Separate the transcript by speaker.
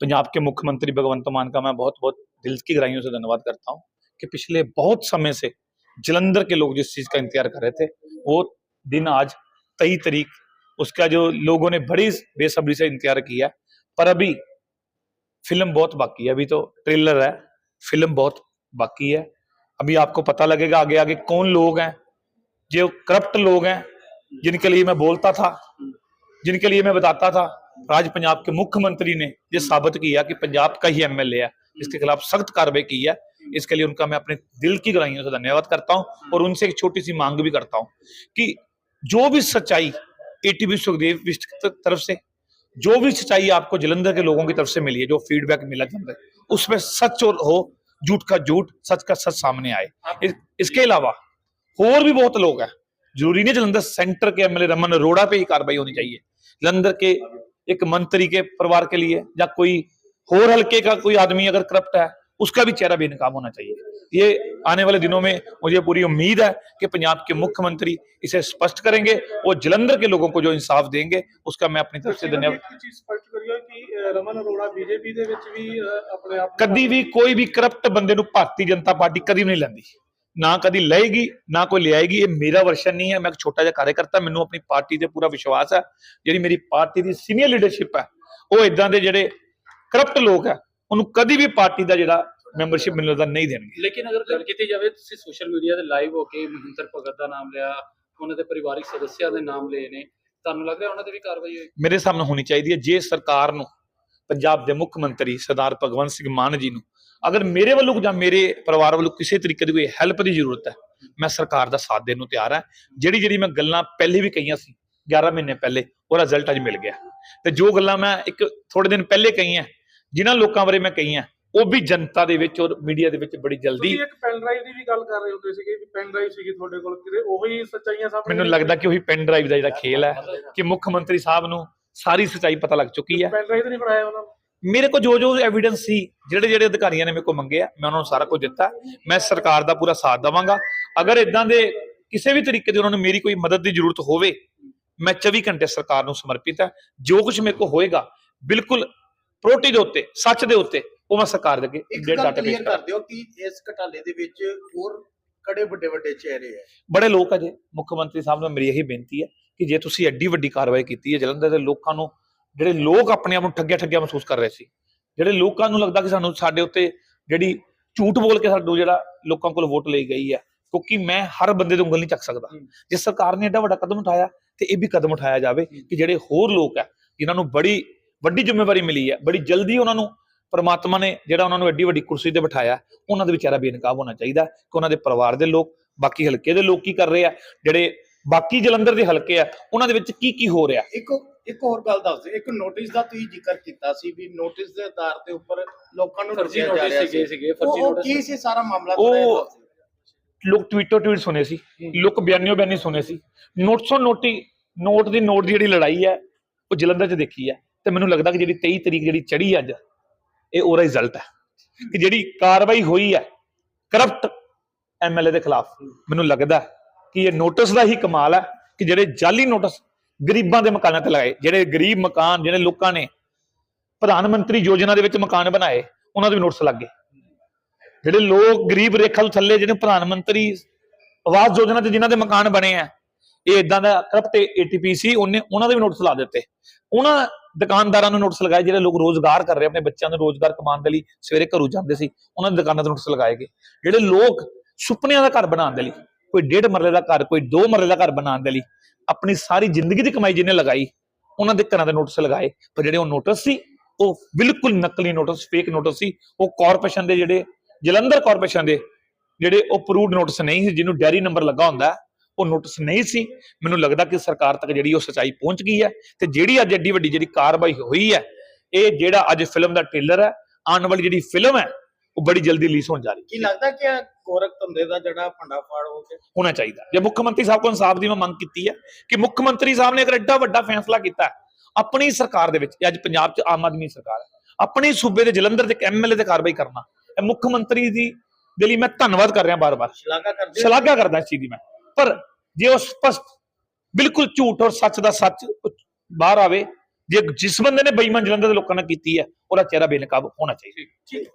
Speaker 1: پنجاب کے مکھ منتری بھگوانت مان کا میں بہت بہت دل کی گہرائیوں سے دھنیہ واد کرتا ہوں کہ پچھلے بہت سمے سے جلندر کے لوگ جس چیز کا انتظار کر رہے تھے، وہ دن آج تئی تریق اس کا جو لوگوں نے بڑی بے صبری سے انتظار کیا، پر ابھی فلم بہت باقی ہے، ابھی تو ٹریلر ہے، فلم بہت باقی ہے۔ ابھی آپ کو پتہ لگے گا آگے آگے کون لوگ ہیں، جو کرپٹ لوگ ہیں، جن کے لیے میں بولتا تھا، جن کے لیے میں بتاتا تھا۔ راج پنجاب کے مکھ منتری نے یہ ثابت کیا کہ پنجاب کا ہی ایم ایل اے ہے۔ اس کے خلاف سخت کاروائی کی ہے۔ اس کے لیے ان کا میں اپنے دل کی گرائیوں سے دھنیہ کرتا ہوں اور ان سے ایک چھوٹی سی مانگ بھی کرتا ہوں کہ جو بھی سچائی ایٹی ٹی بی سکھدیو کی طرف سے، جو بھی سچائی آپ کو جلندر کے لوگوں کی طرف سے ملی ہے، جو فیڈ بیک ملا جلندر اس میں سچ اور ہو، جھوٹ کا جھوٹ، سچ کا سچ سامنے آئے۔ اس کے علاوہ اور بھی بہت لوگ ہیں۔ ضروری نہیں جلندر سینٹر کے M L A Raman Arora پہ ہی کاروائی ہونی چاہیے۔ جلندر کے एक मंत्री के परिवार के लिए या कोई होर हल्के का कोई आदमी अगर करप्ट है उसका भी चेहरा बेनकाब होना चाहिए ये आने वाले दिनों में मुझे पूरी उम्मीद है कि पंजाब के मुख्यमंत्री इसे स्पष्ट करेंगे और जलंधर के लोगों को जो इंसाफ देंगे उसका मैं अपनी तरफ से धन्यवाद
Speaker 2: ਇੱਕ ਚੀਜ਼ ਸਪਸ਼ਟ ਕਰੀਏ ਕਿ ਅਹ, ਰਮਨ ਅਰੋੜਾ ਬੀਜੇਪੀ ਦੇ ਵਿੱਚ ਵੀ ਅਹ, ਆਪਣੇ ਆਪ ਨੂੰ-
Speaker 1: ਕਦੀ ਵੀ ਕੋਈ ਵੀ ਕਰਪਟ ਬੰਦੇ ਨੂੰ ਭਾਰਤੀ ਜਨਤਾ ਪਾਰਟੀ ਕਦੀ ਵੀ ਨਹੀਂ ਲੈਂਦੀ ਨਾ ਕਦੀ ਲਏਗੀ ਨਾ ਕੋਈ ਲਿਆਏਗੀ ਇਹ ਮੇਰਾ ਵਰਸ਼ਨ ਨਹੀਂ ਹੈ ਮੈਂ ਇੱਕ ਛੋਟਾ ਜਿਹਾ ਕਾਰਜਕਰਤਾ ਮੈਨੂੰ ਆਪਣੀ ਪਾਰਟੀ ਤੇ ਪੂਰਾ ਵਿਸ਼ਵਾਸ ਹੈ ਜਿਹੜੀ ਮੇਰੀ ਪਾਰਟੀ ਦੀ ਸੀਨੀਅਰ ਲੀਡਰਸ਼ਿਪ ਹੈ ਉਹ ਇਦਾਂ ਦੇ ਜਿਹੜੇ ਕਰਪਟ ਲੋਕ ਹੈ ਉਹਨੂੰ ਕਦੀ ਵੀ ਪਾਰਟੀ ਦਾ ਜਿਹੜਾ ਮੈਂਬਰਸ਼ਿਪ ਮੈਨੂੰ ਲੱਗਦਾ ਨਹੀਂ ਦੇਣਗੇ।
Speaker 3: ਲੇਕਿਨ ਅਗਰ ਗੱਲ ਕੀਤੀ ਜਾਵੇ ਤੁਸੀਂ ਸੋਸ਼ਲ ਮੀਡੀਆ ਤੇ ਲਾਈਵ ਹੋ ਕੇ ਮਹਿੰਦਰ ਭਗਤ ਦਾ ਨਾਮ ਲਿਆ ਉਹਨਾਂ ਦੇ ਪਰਿਵਾਰਿਕ ਸਦੱਸਿਆਂ ਦੇ ਨਾਮ ਲਏ ਨੇ ਤੁਹਾਨੂੰ ਲੱਗ ਰਿਹਾ ਉਹਨਾਂ ਤੇ ਵੀ ਕਾਰਵਾਈ ਹੋਈ
Speaker 1: ਮੇਰੇ ਸਾਹਮਣੇ ਹੋਣੀ ਚਾਹੀਦੀ ਹੈ ਜੇ ਸਰਕਾਰ ਨੂੰ ਪੰਜਾਬ ਦੇ ਮੁੱਖ ਮੰਤਰੀ ਸਰਦਾਰ ਭਗਵੰਤ ਸਿੰਘ ਮਾਨ ਜੀ ਨੂੰ ਅਗਰ ਮੇਰੇ ਵੱਲੋਂ ਜਾਂ ਮੇਰੇ ਪਰਿਵਾਰ ਵੱਲੋਂ ਕਿਸੇ ਤਰੀਕੇ ਦੀ ਕੋਈ ਹੈਲਪ ਦੀ ਜ਼ਰੂਰਤ ਹੈ ਮੈਂ ਸਰਕਾਰ ਦਾ ਸਾਥ ਦੇਣ ਨੂੰ ਤਿਆਰ ਹਾਂ। ਜਿਹੜੀ ਜਿਹੜੀ ਮੈਂ ਗੱਲਾਂ ਪਹਿਲੇ ਵੀ ਕਹੀਆਂ ਸੀ 11 ਮਹੀਨੇ ਪਹਿਲੇ ਉਹਦਾ ਰਿਜ਼ਲਟ ਅੱਜ ਮਿਲ ਗਿਆ। ਤੇ ਜੋ ਗੱਲਾਂ ਮੈਂ ਇੱਕ ਥੋੜੇ ਦਿਨ ਪਹਿਲੇ ਕਹੀਆਂ ਜਿਨ੍ਹਾਂ ਲੋਕਾਂ ਬਾਰੇ ਮੈਂ ਕਹੀਆਂ ਉਹ ਵੀ ਜਨਤਾ ਦੇ ਵਿੱਚ ਔਰ ਮੀਡੀਆ ਦੇ ਵਿੱਚ ਬੜੀ ਜਲਦੀ
Speaker 2: ਤੁਸੀਂ ਇੱਕ ਪੈਨ ਡਰਾਈਵ ਦੀ ਵੀ ਗੱਲ ਕਰ ਰਹੇ ਹੁੰਦੇ ਸੀਗੇ ਵੀ ਪੈਨ ਡਰਾਈਵ ਸੀਗੀ ਤੁਹਾਡੇ ਕੋਲ ਕਿਤੇ ਉਹੀ ਸੱਚਾਈਆਂ ਸਾਹਮਣੇ
Speaker 1: ਮੈਨੂੰ ਲੱਗਦਾ ਕਿ ਉਹੀ ਪੈਨ ਡਰਾਈਵ ਦਾ ਜਿਹੜਾ ਖੇਲ ਹੈ ਕਿ ਮੁੱਖ ਮੰਤਰੀ ਸਾਹਿਬ ਨੂੰ ਸਾਰੀ ਸੱਚਾਈ ਪਤਾ ਲੱਗ ਚੁੱਕੀ ਹੈ।
Speaker 2: ਪੈਨ ਡਰਾਈਵ ਤਾਂ ਨਹੀਂ ਫੜਾਇਆ ਉਹਨਾਂ ਨੂੰ?
Speaker 1: ਮੇਰੇ ਕੋਲ ਜੋ ਜੋ ਐਵੀਡੈਂਸ ਸੀ ਜਿਹੜੇ ਜਿਹੜੇ ਅਧਿਕਾਰੀਆਂ ਨੇ ਮੇਰੇ ਕੋਲ ਮੰਗੇ ਆ ਮੈਂ ਉਹਨਾਂ ਨੂੰ ਸਾਰਾ ਕੁਝ ਦਿੱਤਾ। ਮੈਂ ਸਰਕਾਰ ਦਾ ਪੂਰਾ ਸਾਥ ਦਵਾਂਗਾ। ਅਗਰ ਇਦਾਂ ਦੇ ਕਿਸੇ ਵੀ ਤਰੀਕੇ ਦੀ ਉਹਨਾਂ ਨੂੰ ਮੇਰੀ ਕੋਈ ਮਦਦ ਦੀ ਜ਼ਰੂਰਤ ਹੋਵੇ ਮੈਂ 24 ਘੰਟੇ ਸਰਕਾਰ ਨੂੰ ਸਮਰਪਿਤ ਹਾਂ ਜੋ ਕੁਝ ਮੇਰੇ ਕੋਲ ਹੋਏਗਾ ਬਿਲਕੁਲ ਪ੍ਰੋਟੀ ਦੇ ਉੱਤੇ ਸੱਚ ਦੇ ਉੱਤੇ ਉਹ ਮੈਂ ਸਰਕਾਰ ਦੇ ਅੱਗੇ
Speaker 4: ਇੱਕ
Speaker 1: ਡੇਟ ਡਾਟਾ ਪੇਸ਼ ਕਰਾਂ
Speaker 4: ਦਿਓ ਕਿ ਇਸ ਘਟਾਲੇ ਦੇ ਵਿੱਚ ਹੋਰ ਕੜੇ ਵੱਡੇ ਵੱਡੇ ਚਿਹਰੇ ਹੈ
Speaker 1: ਬੜੇ ਲੋਕ ਅਜੇ ਮੁੱਖ ਮੰਤਰੀ ਸਾਹਿਬ ਨੂੰ ਮੇਰੀ ਇਹੀ ਬੇਨਤੀ ਹੈ ਕਿ ਜੇ ਤੁਸੀਂ ਐਡੀ ਵੱਡੀ ਕਾਰਵਾਈ ਕੀਤੀ ਹੈ ਜਲੰਧਰ ਦੇ ਲੋਕਾਂ ਨੂੰ ਜਿਹੜੇ ਲੋਕ ਆਪਣੇ ਆਪ ਨੂੰ ਠੱਗਿਆ ਠੱਗਿਆ ਮਹਿਸੂਸ ਕਰ ਰਹੇ ਸੀ। ਜਿਹੜੇ ਲੋਕਾਂ ਨੂੰ ਲੱਗਦਾ ਕਿ ਸਾਨੂੰ ਸਾਡੇ ਉੱਤੇ ਜਿਹੜੀ ਝੂਠ ਬੋਲ ਕੇ ਸਾਨੂੰ ਜਿਹੜਾ ਲੋਕਾਂ ਕੋਲ ਵੋਟ ਲਈ ਗਈ ਹੈ ਕਿਉਂਕਿ ਮੈਂ ਹਰ ਬੰਦੇ ਦੀ ਉਂਗਲ ਨਹੀਂ ਚੱਕ ਸਕਦਾ। ਜੇ ਸਰਕਾਰ ਨੇ ਐਡਾ ਵੱਡਾ ਕਦਮ ਉਠਾਇਆ ਤੇ ਇਹ ਵੀ ਕਦਮ ਉਠਾਇਆ ਜਾਵੇ ਕਿ ਜਿਹੜੇ ਹੋਰ ਲੋਕ ਹੈ ਜਿਨ੍ਹਾਂ ਨੂੰ ਬੜੀ ਵੱਡੀ ਜ਼ਿੰਮੇਵਾਰੀ ਮਿਲੀ ਹੈ ਬੜੀ ਜਲਦੀ ਉਹਨਾਂ ਨੂੰ ਪਰਮਾਤਮਾ ਨੇ ਜਿਹੜਾ ਉਹਨਾਂ ਨੂੰ ਐਡੀ ਵੱਡੀ ਕੁਰਸੀ ਤੇ ਬਿਠਾਇਆ ਉਹਨਾਂ ਦਾ ਵਿਚਾਰਾ ਬੇਨਕਾਬ ਹੋਣਾ ਚਾਹੀਦਾ ਕਿ ਉਹਨਾਂ ਦੇ ਪਰਿਵਾਰ ਦੇ ਲੋਕ ਬਾਕੀ ਹਲਕੇ ਦੇ ਲੋਕ ਕੀ ਕਰ ਰਹੇ ਆ ਜਿਹੜੇ ਬਾਕੀ ਜਲੰਧਰ ਦੇ ਹਲਕੇ ਆ ਉਹਨਾਂ ਦੇ ਵਿੱਚ ਕੀ ਕੀ ਹੋ ਰਿਹਾ?
Speaker 4: ਇੱਕ ਇੱਕ ਹੋਰ ਗੱਲ ਦੱਸ ਦਿਓ ਇੱਕ ਨੋਟਿਸ ਦਾ ਤੁਸੀਂ ਜ਼ਿਕਰ ਕੀਤਾ ਸੀ ਵੀ ਨੋਟਿਸ ਦੇ ਆਧਾਰ ਤੇ ਉੱਪਰ ਲੋਕਾਂ ਨੂੰ
Speaker 3: ਫਰਜ਼ੀ ਨੋਟਿਸ ਸੀਗੇ ਸੀਗੇ ਫਰਜ਼ੀ ਨੋਟਿਸ
Speaker 4: ਕੀ ਸੀ ਸਾਰਾ ਮਾਮਲਾ
Speaker 1: ਉਹ-। ਲੋਕ ਟਵੀਟੋ ਟਵੀਟ ਸੁਣੇ ਸੀ ਲੋਕ ਬਿਆਨਿਓ ਬਿਆਨੀ ਸੁਣੇ ਸੀ। ਨੋਟਸੋਂ ਨੋਟੀ ਨੋਟ ਦੀ ਨੋਟ ਦੀ ਜਿਹੜੀ ਲੜਾਈ ਹੈ ਉਹ ਜਲੰਧਰ 'ਚ ਦੇਖੀ ਹੈ ਤੇ ਮੈਨੂੰ ਲੱਗਦਾ ਕਿ ਜਿਹੜੀ 23 ਤਰੀਕ ਜਿਹੜੀ ਚੜੀ ਅੱਜ ਇਹ ਉਹਦਾ ਰਿਜ਼ਲਟ ਹੈ ਕਿ ਜਿਹੜੀ ਕਾਰਵਾਈ ਹੋਈ ਹੈ ਕਰਪਟ ਐਮਐਲਏ ਦੇ ਖਿਲਾਫ ਮੈਨੂੰ ਲੱਗਦਾ ਕਿ ਇਹ ਨੋਟਿਸ ਦਾ ਹੀ ਕਮਾਲ ਹੈ ਕਿ ਜਿਹੜੇ ਜਾਲੀ ਨੋਟਿਸ ਗਰੀਬਾਂ ਦੇ ਮਕਾਨਾਂ ਤੇ ਲਗਾਏ, ਜਿਹੜੇ ਗਰੀਬ ਮਕਾਨ, ਜਿਹੜੇ ਲੋਕਾਂ ਨੇ ਪ੍ਰਧਾਨ ਮੰਤਰੀ ਯੋਜਨਾ ਦੇ ਵਿੱਚ ਮਕਾਨ ਬਣਾਏ, ਉਹਨਾਂ ਦੇ ਵੀ ਨੋਟਿਸ ਲੱਗ ਗਏ। ਜਿਹੜੇ ਲੋਕ ਗਰੀਬ ਰੇਖਾ ਤੋਂ ਥੱਲੇ, ਜਿਹੜੇ ਪ੍ਰਧਾਨ ਮੰਤਰੀ ਆਵਾਸ ਯੋਜਨਾ ਤੇ ਜਿਨ੍ਹਾਂ ਦੇ ਮਕਾਨ ਬਣੇ ਆ, ਇਹ ਇਦਾਂ ਦਾ ਕਰਪਟ ਏਟੀਪੀ ਉਹਨੇ ਉਹਨਾਂ ਦੇ ਵੀ ਨੋਟਿਸ ਲਾ ਦਿੱਤੇ। ਉਹਨਾਂ ਦੁਕਾਨਦਾਰਾਂ ਨੂੰ ਨੋਟਿਸ ਲਗਾਏ, ਜਿਹੜੇ ਲੋਕ ਰੋਜ਼ਗਾਰ ਕਰ ਰਹੇ ਆਪਣੇ ਬੱਚਿਆਂ ਨੂੰ ਰੋਜ਼ਗਾਰ ਕਮਾਉਣ ਦੇ ਲਈ ਸਵੇਰੇ ਘਰੋਂ ਜਾਂਦੇ ਸੀ, ਉਹਨਾਂ ਦੀ ਦੁਕਾਨਾਂ ਤੇ ਨੋਟਿਸ ਲਗਾਏ ਗਏ। ਜਿਹੜੇ ਲੋਕ ਸੁਪਨਿਆਂ ਦਾ ਘਰ ਬਣਾਉਣ ਦੇ ਲਈ, ਕੋਈ ਡੇਢ ਮਰਲੇ ਦਾ ਘਰ, ਕੋਈ ਦੋ ਮਰਲੇ ਦਾ ਘਰ ਬਣਾਉਣ ਦੇ ਲਈ ਆਪਣੀ ਸਾਰੀ ਜ਼ਿੰਦਗੀ ਦੀ ਕਮਾਈ ਜਿਹਨੇ ਲਗਾਈ, ਉਹਨਾਂ ਦੇ ਘਰਾਂ ਦੇ ਨੋਟਿਸ ਲਗਾਏ, ਪਰ ਜਿਹੜੇ ਉਹ ਨੋਟਿਸ ਸੀ, ਉਹ ਬਿਲਕੁਲ ਨਕਲੀ ਨੋਟਿਸ ਫੇਕ ਨੋਟਿਸ ਸੀ, ਉਹ ਕਾਰਪੋਰੇਸ਼ਨ ਦੇ ਜਿਹੜੇ, ਜਲੰਧਰ ਕਾਰਪੋਰੇਸ਼ਨ ਦੇ ਜਿਹੜੇ ਉਹ ਅਪਰੂਵਡ ਨੋਟਿਸ ਨਹੀਂ ਸੀ, ਜਿਹਨੂੰ ਡੈਰੀ ਨੰਬਰ ਲੱਗਾ ਹੁੰਦਾ, ਉਹ ਨੋਟਿਸ ਨਹੀਂ ਸੀ। ਮੈਨੂੰ ਲੱਗਦਾ ਕਿ ਸਰਕਾਰ ਤੱਕ ਜਿਹੜੀ ਉਹ ਸਚਾਈ ਪਹੁੰਚ ਗਈ ਹੈ ਤੇ ਜਿਹੜੀ ਅੱਜ ਐਡੀ ਵੱਡੀ ਜਿਹੜੀ ਕਾਰਵਾਈ ਹੋਈ ਹੈ, ਇਹ ਜਿਹੜਾ ਅੱਜ ਫਿਲਮ ਦਾ ਟ੍ਰੇਲਰ ਹੈ, ਆਉਣ ਵਾਲੀ ਜਿਹੜੀ ਫਿਲਮ ਹੈ, ਉਹ ਬੜੀ ਜਲਦੀ ਰਿਲੀਜ਼ ਹੋਣ ਜਾ ਰਹੀ ਹੈ।
Speaker 4: ਕੀ ਲੱਗਦਾ ਕਿ ਗੋਰਖ ਧੰਦੇ ਦਾ ਜਿਹੜਾ ਭੰਡਾਫਾੜ ਹੋ ਗਿਆ
Speaker 1: ਹੋਣਾ ਚਾਹੀਦਾ। ਜੇ ਮੁੱਖ ਮੰਤਰੀ ਸਾਹਿਬ ਕੋਲ ਇਨਸਾਫ ਦੀ ਮੈਂ ਮੰਗ ਕੀਤੀ ਹੈ ਕਿ ਮੁੱਖ ਮੰਤਰੀ ਸਾਹਿਬ ਨੇ ਅਗਰ ਐਡਾ ਵੱਡਾ ਫੈਸਲਾ ਕੀਤਾ ਆਪਣੀ ਸਰਕਾਰ ਦੇ ਵਿੱਚ ਅੱਜ ਪੰਜਾਬ 'ਚ ਆਮ ਆਦਮੀ ਸਰਕਾਰ ਹੈ ਆਪਣੇ ਸੂਬੇ ਦੇ ਜਲੰਧਰ ਦੇ ਐਮਐਲਏ ਤੇ ਕਾਰਵਾਈ ਕਰਨਾ ਇਹ ਮੁੱਖ ਮੰਤਰੀ ਦੀ ਦੇ ਲਈ ਮੈਂ ਧੰਨਵਾਦ ਕਰ ਰਿਹਾ ਬਾਰ-ਬਾਰ।
Speaker 4: ਸ਼ਲਾਘਾ ਕਰਦੇ?
Speaker 1: ਸ਼ਲਾਘਾ ਕਰਦਾ ਇਸ ਚੀਜ਼ ਦੀ ਮੈਂ। ਪਰ ਜੇ ਉਹ ਸਪਸ਼ਟ ਬਿਲਕੁਲ ਝੂਠ ਔਰ ਸੱਚ ਦਾ ਸੱਚ ਬਾਹਰ ਆਵੇ ਜੇ ਜਿਸ ਬੰਦੇ ਨੇ ਬੇਈਮਾਨ ਜਲੰਧਰ ਦੇ ਲੋਕਾਂ ਨਾਲ ਕੀਤੀ ਹੈ ਉਹਦਾ ਚਿਹਰਾ ਬੇਨਕਾਬ ਹੋਣਾ ਚਾਹੀਦਾ।